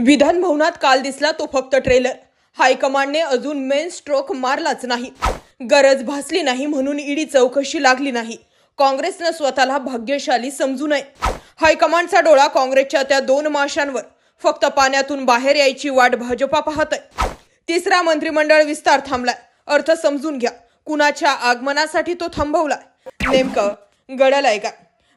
विधान भवनात काल दिसला तो फक्त ट्रेलर हायकमांडने अजून मेन स्ट्रोक मारलाच नाही. गरज भासली नाही म्हणून ईडी चौकशी लागली नाही. काँग्रेसनं स्वतःला भाग्यशाली समजू नये. हायकमांडचा डोळा काँग्रेसच्या त्या दोन माशांवर. फक्त पाण्यातून बाहेर यायची वाट भाजपा पाहत आहे तिसरा मंत्रिमंडळ विस्तार थांबलाय. अर्थ समजून घ्या. कुणाच्या आगमनासाठी तो थांबवलाय? नेमकं गडलाय का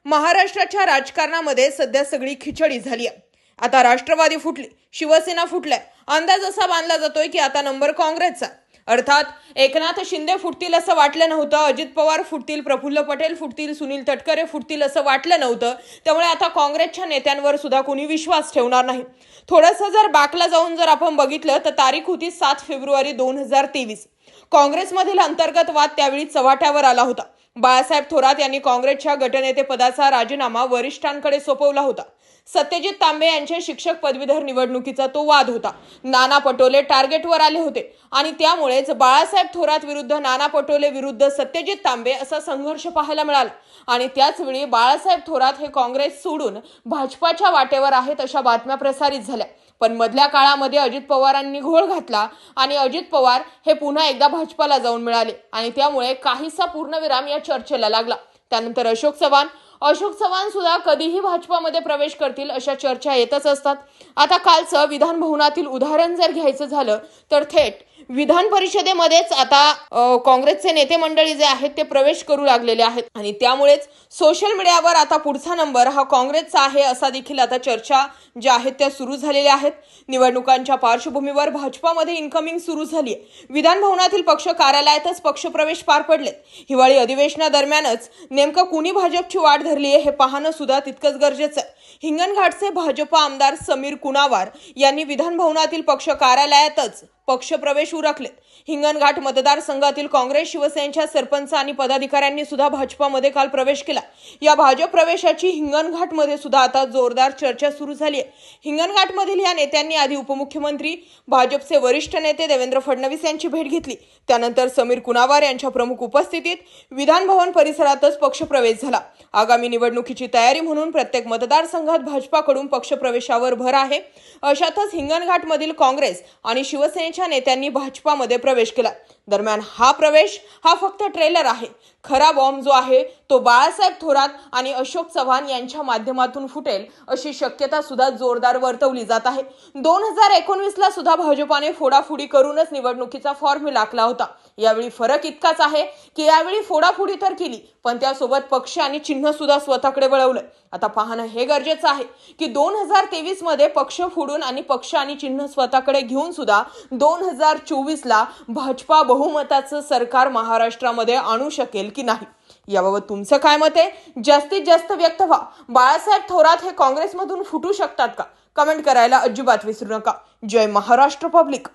महाराष्ट्राच्या राजकारणामध्ये सध्या सगळी खिचडी झाली आहे आता राष्ट्रवादी फुटली शिवसेना फुटलाय. अंदाज असा बांधला जातोय की आता नंबर काँग्रेसचा. अर्थात एकनाथ शिंदे फुटतील असं वाटलं नव्हतं अजित पवार फुटतील प्रफुल्ल पटेल फुटतील सुनील तटकरे फुटतील असं वाटलं नव्हतं. त्यामुळे आता काँग्रेसच्या नेत्यांवर सुद्धा कोणी विश्वास ठेवणार नाही. थोडंसं जर बाकला जाऊन जर आपण बघितलं तर तारीख होती सात फेब्रुवारी दोन हजार तेवीस. काँग्रेसमधील अंतर्गत वाद त्यावेळी चव्हाट्यावर आला होता. बाळासाहेब थोरात यांनी काँग्रेसच्या गटनेते पदाचा राजीनामा वरिष्ठांकडे सोपवला होता. सत्यजित तांबे यांचे शिक्षक पदवीधर निवडणुकीचा तो वाद होता. नाना पटोले टार्गेटवर आले होते आणि त्यामुळेच बाळासाहेब थोरात विरुद्ध नाना पटोले विरुद्ध सत्यजित तांबे असा संघर्ष पाहायला मिळाला. आणि त्याचवेळी बाळासाहेब थोरात हे काँग्रेस सोडून भाजपाच्या वाटेवर आहेत अशा बातम्या प्रसारित झाल्या. पण मधल्या काळामध्ये अजित पवारांनी घोळ घातला आणि अजित पवार हे पुन्हा एकदा भाजपाला जाऊन मिळाले आणि त्यामुळे काहीसा पूर्णविराम या चर्चेला लागला. त्यानंतर अशोक चव्हाण अशोक चव्हाण सुद्धा कधीही भाजपामध्ये प्रवेश करतील अशा चर्चा येतच असतात. आता कालचं विधान भवनातील उदाहरण जर घ्यायचं झालं तर थेट विधान परिषदेमध्येच आता काँग्रेसचे नेते मंडळी जे आहेत ते प्रवेश करू लागलेले आहेत. आणि त्यामुळेच सोशल मीडियावर आता पुढचा नंबर हा काँग्रेसचा आहे असा देखील आता चर्चा ज्या आहेत त्या सुरू झालेल्या आहेत. निवडणुकांच्या पार्श्वभूमीवर भाजपामध्ये इन्कमिंग सुरू झाली आहे विधान भवनातील पक्ष कार्यालयातच पक्षप्रवेश पार पडलेत. हिवाळी अधिवेशनादरम्यानच नेमकं कुणी भाजपची वाट धरली आहे हे पाहणं सुद्धा तितकंच गरजेचं आहे. हिंगणघाटचे भाजपा आमदार समीर कुणावार यांनी विधानभवनातील पक्ष कार्यालयातच पक्षप्रवेश उरकलेत. हिंगणघाट मतदारसंघातील काँग्रेस शिवसेनेच्या सरपंच आणि पदाधिकाऱ्यांनी सुद्धा भाजपामध्ये काल प्रवेश केला. या भाजप प्रवेशाची हिंगणघाटमध्ये सुद्धा आता जोरदार चर्चा सुरू झाली आहे. हिंगणघाटमधील या नेत्यांनी आधी उपमुख्यमंत्री भाजपचे वरिष्ठ नेते देवेंद्र फडणवीस यांची भेट घेतली. त्यानंतर समीर कुणावार यांच्या प्रमुख उपस्थितीत विधानभवन परिसरातच पक्षप्रवेश झाला. आगामी निवडणुकीची तयारी म्हणून प्रत्येक मतदारसंघात भाजपाकडून पक्षप्रवेशावर भर आहे. अशातच हिंगणघाटमधील काँग्रेस आणि शिवसेने शिवसेनेच्या नेत्यांनी भाजपामध्ये प्रवेश केला. दरम्यान हा प्रवेश हा फक्त ट्रेलर आहे. खरा बॉम्ब जो आहे तो बाळासाहेब थोरात आणि अशोक चव्हाण यांच्या माध्यमातून फुटेल अशी शक्यता सुद्धा जोरदार वर्तवली जात आहे. दोन हजार एकोणवीसला सुद्धा भाजपाने फोडाफोडी करूनच निवडणुकीचा फॉर्म लाखला होता. यावेळी फरक इतकाच आहे की यावेळी फोडाफोडी तर केली पण त्यासोबत पक्ष आणि चिन्ह सुद्धा स्वतःकडे वळवलं. आता पाहणं हे गरजेचं आहे की दोन हजार तेवीसमध्ये पक्ष फोडून आणि पक्ष आणि चिन्ह स्वतःकडे घेऊन सुद्धा दोन हजार चोवीसला भाजपा बहुमताचं सरकार महाराष्ट्रामध्ये आणू शकेल की नाही? याबाबत तुमचं काय मत आहे? जास्तीत जास्त व्यक्त व्हा. बाळासाहेब थोरात हे काँग्रेसमधून फुटू शकतात का? कमेंट करायला अजिबात विसरू नका. जय महाराष्ट्र पब्लिक.